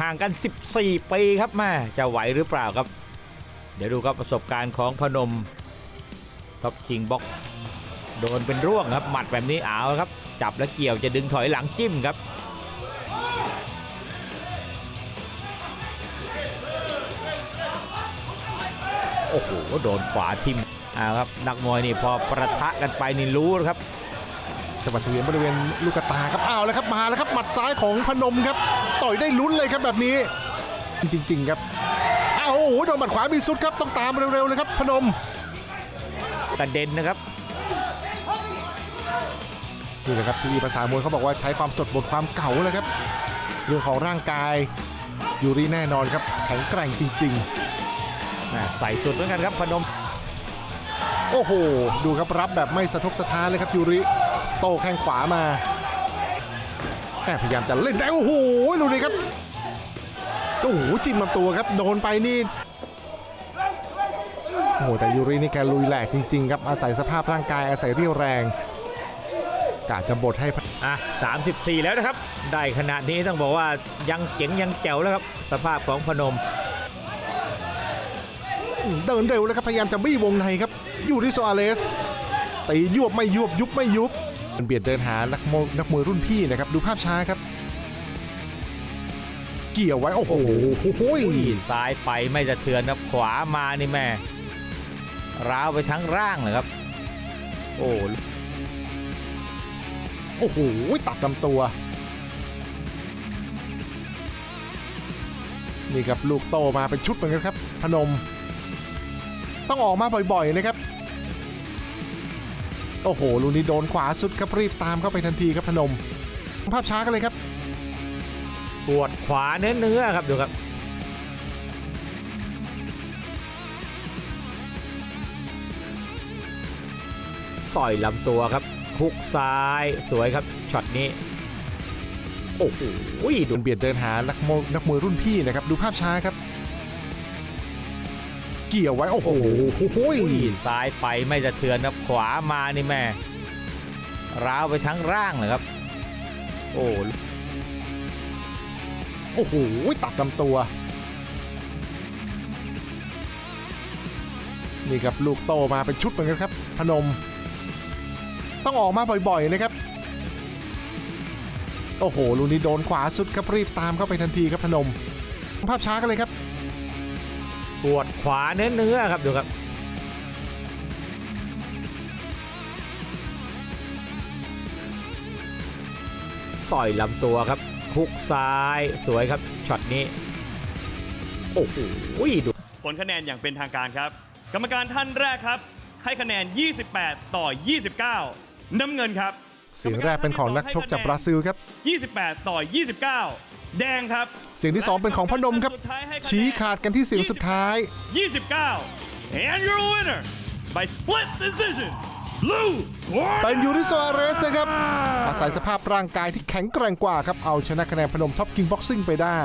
ห่างกัน 14 ปีครับแม่จะไหวหรือเปล่าครับ เดี๋ยวดูครับประสบการณ์ของพนมท็อปคิงบ็อกโดนเป็นร่วงครับ หมัดแบบนี้เอาครับ จับแล้วเกี่ยวจะดึงถอยหลังจิ้มครับโอ้โหโดนขวาทิ่มเอาครับนักมวยนี่พอประทะกันไปนี่รู้ครับ จังหวะเฉวียนบริเวณลูกตาครับอ้าวแล้วครับมาแล้วครับหมัดซ้ายของพนมครับ ต่อยได้ลุ้นเลยครับแบบนี้ จริง ๆ ครับอ้าวโอ้โหโดนหมัดขวามีสุดครับต้องตามเร็วๆเลยครับพนมกระเด็นนะครับนี่แหละครับที่ภาษามวยเขาบอกว่าใช้ความสดบทความเก่าเลยครับ เรื่องของร่างกายยูริแน่นอนครับแข็งแกร่งจริงแม่ใส่สุดเหมือนกันครับพนมๆโอ้โห ดูครับรับแบบไม่สะทกสะท้านเลยครับยูริ โต้แข้งขวามาแม่พยายามจะเล่นได้โอ้โหดูดิครับโอ้โหจิ้มลำตัวครับโดนไปนี่โอ้โหแต่ยูรินี่แกลุยแหลกจริง ๆ ครับอาศัยสภาพร่างกายอาศัยเรี่ยวแรงกะจะบดให้อะ34 แล้วนะครับ ได้ขนาดนี้ต้องบอกว่ายังเจ๋งยังแจ๋วแล้วครับ สภาพของพนม เดินเร็วแล้วครับพยายามจะบี้วงในครับยูริโซอาเลสตียวบไม่ยวบยุบไม่ยุบ มันเบียดเดินหานักมวยนักมวยรุ่นพี่นะครับ ดูภาพช้าครับ เกี่ยวไว้ โอ้โหโอ้โหซ้ายไปไม่สะเทือนครับขวามานี่แม่ร้าวไปทั้งร่างเลยครับ โอ้โอ้โหตัดลำตัว นี่ครับลูกโตมาเป็นชุดเหมือนกันครับ พนม ต้องออกมาบ่อยๆนะครับ โอ้โหลูกนี้โดนขวาสุดครับรีบตามเข้าไปทันทีครับพนม ภาพช้ากันเลยครับปวดขวาเนื้อเนื้อๆครับดูครับต่อยลำตัวครับฮุกซ้ายสวยครับช็อตนี้ โอ้โหดูมันเบียดเดินหานักมวยนักมวยรุ่นพี่นะครับ ดูภาพช้าครับ เกี่ยวไว้ โอ้โหโอ้โหซ้ายไปไม่สะเทือนครับขวามานี่แม่ร้าวไปทั้งร่างเลยครับ โอ้โอ้โหตัดลำตัว นี่ครับลูกโตมาเป็นชุดเหมือนกันครับ พนม ต้องออกมาบ่อยๆนะครับ โอ้โหลูกนี้โดนขวาสุดครับรีบตามเข้าไปทันทีครับพนม ภาพช้ากันเลยครับ ปวดขวาเนื้อเนื้อๆครับดูครับต่อยลำตัวครับฮุกซ้ายสวยครับช็อตนี้ โอ้โหดูผลคะแนนอย่างเป็นทางการครับ กรรมการท่านแรกครับ ให้คะแนน 28 ต่อ 29 น้ำเงินครับ เสียงแรกเป็นของนักชกจากบราซิลครับ 28 ต่อ 29 แดงครับ เสียงที่สองเป็นของพนมครับ ชี้ขาดกันที่เสียงสุดท้าย 29 and your winner by split decision blue เป็นยูริโซอาเรสนะครับ อาศัยสภาพร่างกายที่แข็งแกร่งกว่าครับ เอาชนะคะแนนพนมท็อปกิงบ็อกซิ่งไปได้